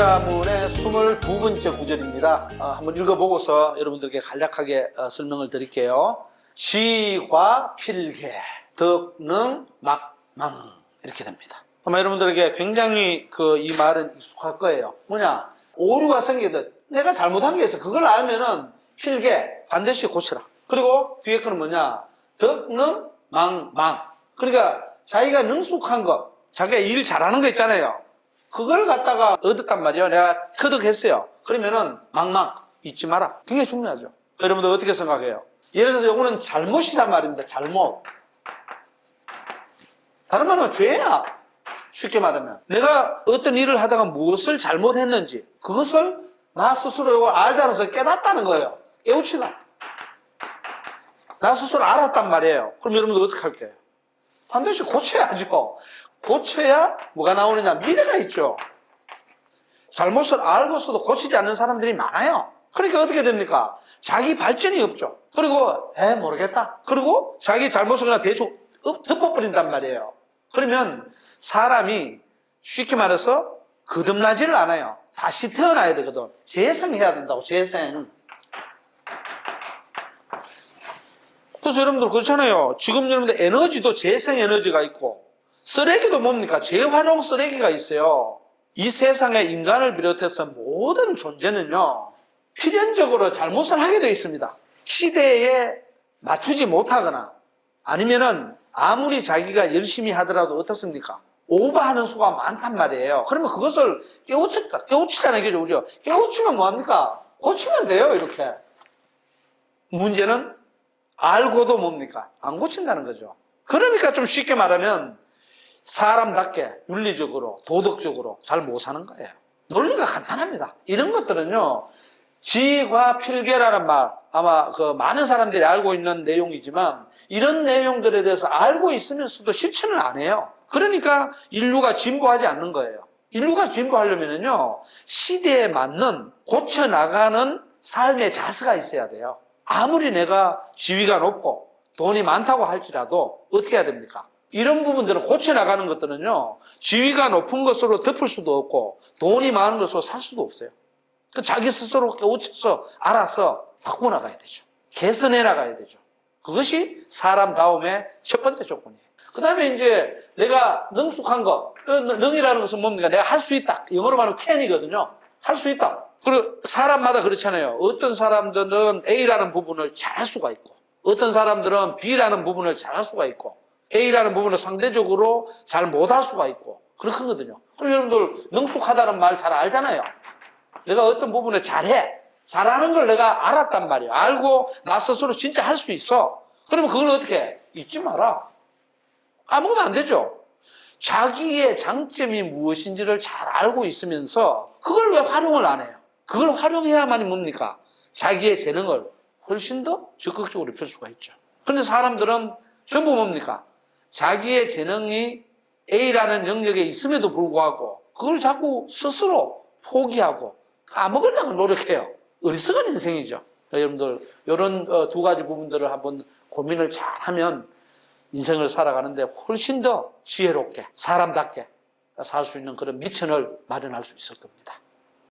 신자문의 22번째 구절입니다. 아, 한번 읽어보고서 여러분들께 간략하게 어, 설명을 드릴게요. 지과 필계, 덕능, 막망 이렇게 됩니다. 아마 여러분들에게 굉장히 그 이 말은 익숙할 거예요. 뭐냐? 오류가 생기듯 내가 잘못한 게 있어. 그걸 알면은 필계 반드시 고치라. 그리고 뒤에 거는 뭐냐? 덕능, 망, 망. 그러니까 자기가 능숙한 것, 자기가 일 잘하는 거 있잖아요. 그걸 갖다가 얻었단 말이에요. 내가 터득했어요. 그러면은 망망 잊지 마라. 굉장히 중요하죠. 여러분들 어떻게 생각해요? 예를 들어서 요거는 잘못이란 말입니다. 잘못. 다른 말로 죄야. 쉽게 말하면. 내가 어떤 일을 하다가 무엇을 잘못했는지 그것을 나 스스로 이걸 것을 깨닫다는 거예요. 깨우치다. 나 스스로 알았단 말이에요. 그럼 여러분들 어떻게 할게요? 반드시 고쳐야죠. 고쳐야 뭐가 나오느냐? 미래가 있죠. 잘못을 알고서도 고치지 않는 사람들이 많아요. 그러니까 어떻게 됩니까? 자기 발전이 없죠. 그리고 에 모르겠다. 그리고 자기 잘못을 그냥 대충 엎- 덮어버린단 말이에요. 그러면 사람이 쉽게 말해서 거듭나지를 않아요. 다시 태어나야 되거든. 재생해야 된다고 재생. 그래서 여러분들 그렇잖아요. 지금 여러분들 에너지도 재생 에너지가 있고 쓰레기도 뭡니까? 재활용 쓰레기가 있어요. 이 세상에 인간을 비롯해서 모든 존재는요, 필연적으로 잘못을 하게 되어 있습니다. 시대에 맞추지 못하거나 아니면은 아무리 자기가 열심히 하더라도 어떻습니까? 오버하는 수가 많단 말이에요. 그러면 그것을 깨우쳤다. 깨우치잖아요. 그죠? 그죠? 깨우치면 뭐합니까? 고치면 돼요. 이렇게. 문제는 알고도 뭡니까? 안 고친다는 거죠. 그러니까 좀 쉽게 말하면 사람답게 윤리적으로 도덕적으로 잘 못 사는 거예요. 논리가 간단합니다. 이런 것들은요. 지과 필계라는 말 아마 그 많은 사람들이 알고 있는 내용이지만 이런 내용들에 대해서 알고 있으면서도 실천을 안 해요. 그러니까 인류가 진보하지 않는 거예요. 인류가 진보하려면요 시대에 맞는 고쳐 나가는 삶의 자세가 있어야 돼요. 아무리 내가 지위가 높고 돈이 많다고 할지라도 어떻게 해야 됩니까? 이런 부분들은 고쳐 나가는 것들은요 지위가 높은 것으로 덮을 수도 없고 돈이 많은 것으로 살 수도 없어요. 그 자기 스스로 깨우쳐서 알아서 바꿔 나가야 되죠. 개선해 나가야 되죠. 그것이 사람다움의 첫 번째 조건이에요. 그 다음에 이제 내가 능숙한 것, 어, 능이라는 것은 뭡니까? 내가 할 수 있다. 영어로 말하면 can이거든요. 할 수 있다. 그리고 사람마다 그렇잖아요. 어떤 사람들은 A라는 부분을 잘 할 수가 있고, 어떤 사람들은 B라는 부분을 잘 할 수가 있고, A라는 부분을 상대적으로 잘 못할 수가 있고, 그렇거든요. 그럼 여러분들 능숙하다는 말 잘 알잖아요. 내가 어떤 부분에 잘해. 잘하는 걸 내가 알았단 말이야. 알고 나 스스로 진짜 할 수 있어. 그러면 그걸 어떻게 해? 잊지 마라. 까먹으면 안 되죠. 자기의 장점이 무엇인지를 잘 알고 있으면서 그걸 왜 활용을 안 해요? 그걸 활용해야만이 뭡니까? 자기의 재능을 훨씬 더 적극적으로 펼 수가 있죠. 그런데 사람들은 전부 뭡니까? 자기의 재능이 A라는 영역에 있음에도 불구하고 그걸 자꾸 스스로 포기하고 까먹으려고 노력해요. 어리석은 인생이죠. 여러분들 이런 어, 두 가지 부분들을 한번 고민을 잘하면 인생을 살아가는데 훨씬 더 지혜롭게 사람답게 살 수 있는 그런 미천을 마련할 수 있을 겁니다.